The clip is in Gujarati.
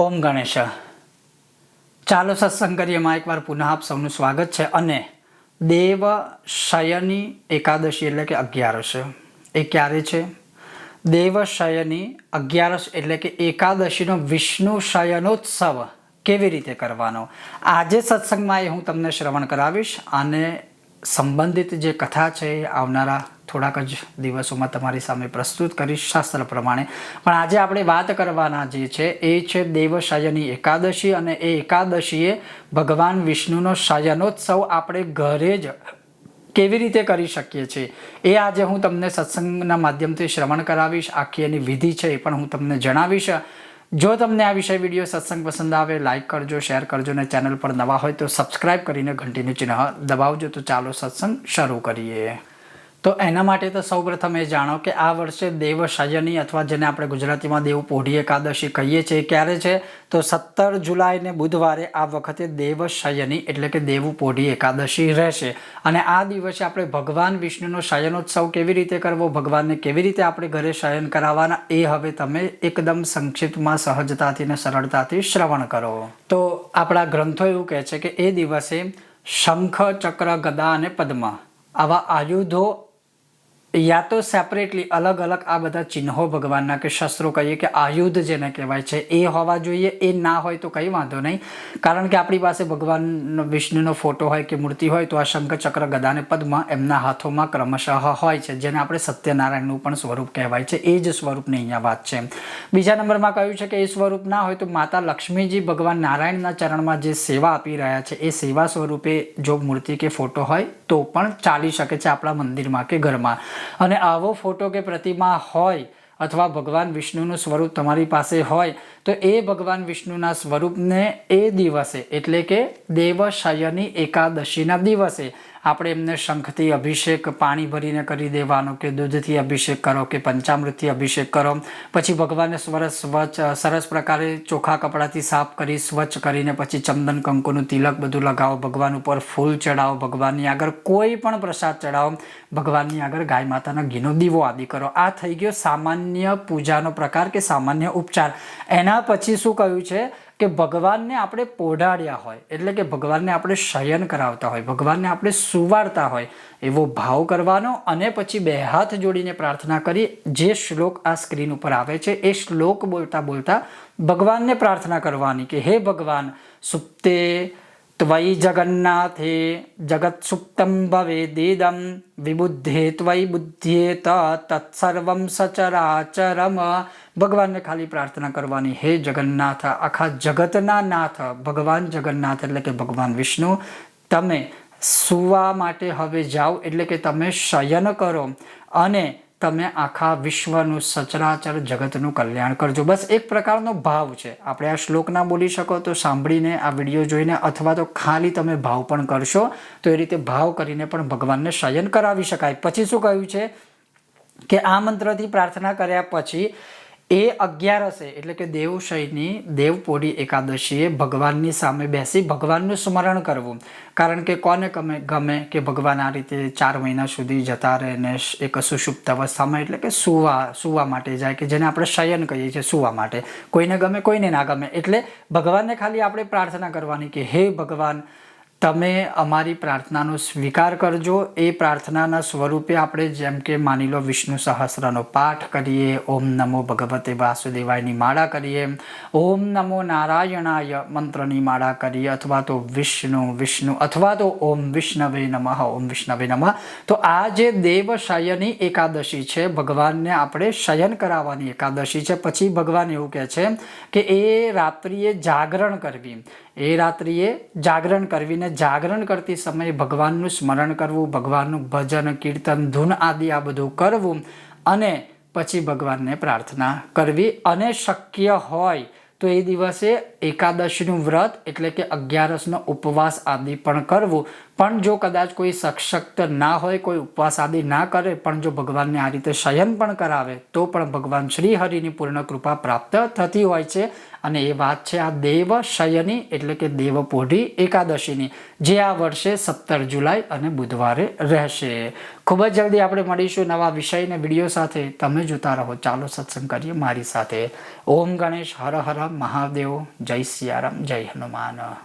ઓમ ગણેશ. ચાલો સત્સંગ કરીએમાં એકવાર પુનઃ આપ સૌનું સ્વાગત છે અને દેવ શયની એકાદશી એટલે કે અગિયારસ. એ ક્યારે છે? દેવ શયની અગિયારસ એટલે કે એકાદશીનો વિષ્ણુ શયનોત્સવ કેવી રીતે કરવાનો? આજે સત્સંગમાં એ હું તમને શ્રવણ કરાવીશ અને સંબંધિત જે કથા છે એ આવનારા થોડાક જ દિવસોમાં તમારી સામે પ્રસ્તુત કરીશ શાસ્ત્ર પ્રમાણે. પણ આજે આપણે વાત કરવાના જે છે એ છે દેવશાયની એકાદશી અને એ એકાદશીએ ભગવાન વિષ્ણુનો શયનોત્સવ આપણે ઘરે જ કેવી રીતે કરી શકીએ છીએ? એ આજે હું તમને સત્સંગના માધ્યમથી શ્રવણ કરાવીશ. આખી એની વિધિ છે એ પણ હું તમને જણાવીશ. જો તમને આ વિષય વીડિયો સત્સંગ પસંદ આવે લાઇક કરજો, શેર કરજો અને ચેનલ પર નવા હોય તો સબસ્ક્રાઇબ કરીને ઘંટીનું ચિહ્ન દબાવજો. તો ચાલો સત્સંગ શરૂ કરીએ. તો એના માટે તો સૌપ્રથમ એ જાણો કે આ વર્ષે દેવશયની અથવા જેને આપણે ગુજરાતીમાં દેવ પોઢી એકાદશી કહીએ છીએ ક્યારે છે? તો સત્તર જુલાઈને બુધવારે આ વખતે દેવ શયની એટલે કે દેવ પોઢી એકાદશી રહેશે. અને આ દિવસે આપણે ભગવાન વિષ્ણુનો શયનોત્સવ કેવી રીતે કરવો, ભગવાનને કેવી રીતે આપણે ઘરે શયન કરાવવાના, એ હવે તમે એકદમ સંક્ષિપ્તમાં, સહજતાથી ને સરળતાથી શ્રવણ કરો. તો આપણા ગ્રંથો એવું કહે છે કે એ દિવસે શંખ, ચક્ર, ગદા અને પદ્મ આવા આયુધો યા તો સેપરેટલી અલગ અલગ આ બધા ચિહ્નો ભગવાનના કે શસ્ત્રો કહીએ કે આયુધ જેને કહેવાય છે, એ હોવા જોઈએ, એ ના હોય તો કંઈ વાંધો નહીં. કારણ કે આપણી પાસે ભગવાન વિષ્ણુનો ફોટો હોય કે મૂર્તિ હોય તો આ શંખ ચક્ર ગદાને પદમાં એમના હાથોમાં ક્રમશઃ હોય છે, જેને આપણે સત્યનારાયણનું પણ સ્વરૂપ કહેવાય છે. એ જ સ્વરૂપની અહીંયા વાત છે. બીજા નંબરમાં કહ્યું છે કે એ સ્વરૂપ ના હોય તો માતા લક્ષ્મીજી ભગવાન નારાયણના ચરણમાં જે સેવા આપી રહ્યા છે, એ સેવા સ્વરૂપે જો મૂર્તિ કે ફોટો હોય તો પણ ચાલી શકે છે આપણા મંદિરમાં કે ઘરમાં. અને આવો ફોટો કે પ્રતિમા હોય અથવા ભગવાન વિષ્ણુનું સ્વરૂપ તમારી પાસે હોય, તો એ ભગવાન વિષ્ણુના સ્વરૂપને એ દિવસે, એટલે કે દેવશયની એકાદશીના દિવસે, આપણે એમને શંખથી અભિષેક, પાણી ભરીને કરી દેવાનો કે દૂધથી અભિષેક કરો કે પંચામૃતથી અભિષેક કરો. પછી ભગવાનને સરસ સ્વચ્છ, સરસ પ્રકારે ચોખ્ખા કપડાથી સાફ કરી, સ્વચ્છ કરીને પછી ચંદન, કંકુનું તિલક બધું લગાવો, ભગવાન ઉપર ફૂલ ચડાવો, ભગવાનની આગળ કોઈ પણ પ્રસાદ ચડાવો, ભગવાનની આગળ ગાય માતાના ઘીનો દીવો આદિ કરો. આ થઈ ગયો સામાન્ય પૂજાનો પ્રકાર કે સામાન્ય ઉપચાર? એના પછી શું કહ્યું છે કે ભગવાનને આપણે પોઢાડ્યા હોય, એટલે કે ભગવાનને આપણે શયન કરાવતા હોય, ભગવાનને આપણે સુવાડતા હોય, એવો ભાવ કરવાનો અને પછી બે હાથ જોડીને પ્રાર્થના કરી. જે શ્લોક આ સ્ક્રીન ઉપર આવે છે, એ શ્લોક બોલતા બોલતા ભગવાનને પ્રાર્થના કરવાની કે, હે ભગવાન, સુપ્તે ત્વયી જગન્નાથે જગત સુપ્તમ ભવેદિદમ વિબુદ્ધે બુદ્ધિએ ત તત્સર્વમ સચરાચરમ ભગવાનને ખાલી પ્રાર્થના કરવાની હે જગન્નાથ આખા જગતના નાથ ભગવાન જગન્નાથ એટલે કે ભગવાન વિષ્ણુ, તમે સુવા માટે હવે જાઓ એટલે કે તમે શયન કરો. અને તમે આખા વિશ્વનું સચરાચર જગતનું કલ્યાણ કરજો. બસ એક પ્રકારનો ભાવ છે. આપણે આ શ્લોક ના બોલી શકો તો સાંભળીને આ વીડિયો જોઈને અથવા તો ખાલી તમે ભાવ પણ કરશો, તો એ રીતે ભાવ કરીને પણ ભગવાનને શયન કરાવી શકાય. પછી શું કહ્યું છે? કે આ મંત્રથી પ્રાર્થના કર્યા પછી એ અગિયારસે, એટલે કે દેવશયની દેવપોઢી એકાદશીએ ભગવાનની સામે બેસી ભગવાનનું સ્મરણ કરવું. કારણ કે કોને ગમે ગમે કે ભગવાન આ રીતે ચાર મહિના સુધી જતા રહે ને એક સુષુપ્ત અવસ્થામાં, એટલે કે સુવા સુવા માટે જાય કે જેને આપણે શયન કહીએ છીએ સુવા માટે. કોઈને ગમે, કોઈને ના ગમે. એટલે ભગવાનને ખાલી આપણે પ્રાર્થના કરવાની કે, હે ભગવાન તમે અમારી પ્રાર્થનાનો સ્વીકાર કરજો. એ પ્રાર્થનાના સ્વરૂપે આપણે જેમ કે માની લો વિષ્ણુ સહસ્રનો પાઠ કરીએ, ઓમ નમો ભગવતે વાસુદેવાયની માળા કરીએ, ઓમ નમો નારાયણાય મંત્રની માળા કરીએ, અથવા તો વિષ્ણુ વિષ્ણુ, અથવા તો ઓમ વિષ્ણવે નમઃ, ઓમ વિષ્ણવે નમઃ. તો આ જે દેવ શયની એકાદશી છે, ભગવાનને આપણે શયન કરાવવાની એકાદશી છે. પછી ભગવાન એવું કહે છે કે એ રાત્રિએ જાગરણ કરવી. એ રાત્રિએ જાગરણ કરવીને જાગરણ કરતી સમયે ભગવાનનું સ્મરણ કરવું, ભગવાનનું ભજન, કીર્તન, ધૂન આદિ આ બધું કરવું અને પછી ભગવાનને પ્રાર્થના કરવી અને શક્ય હોય તો એ દિવસે એકાદશીનું વ્રત એટલે કે અગિયારસનો ઉપવાસ આદિ પણ કરવું. પણ જો કદાચ કોઈ સશક્ત ના હોય, કોઈ ઉપવાસ આદિ ના કરે, પણ જો ભગવાનને આ રીતે શયન પણ કરાવે, તો પણ ભગવાન શ્રી હરિની પૂર્ણ કૃપા પ્રાપ્ત થતી હોય છે. અને એ વાત છે આ દેવ શયની, એટલે કે દેવપોઢી એકાદશીની, જે આ વર્ષે સત્તર જુલાઈ અને બુધવારે રહેશે. ખૂબ જ જલ્દી આપણે મળીશું નવા વિષય અને વીડિયો સાથે. તમે જોતા રહો. ચાલો સત્સંગ કરીએ મારી સાથે. ઓમ ગણેશ હર હર મહાદેવ. જય સિયારામ. જય હનુમાન.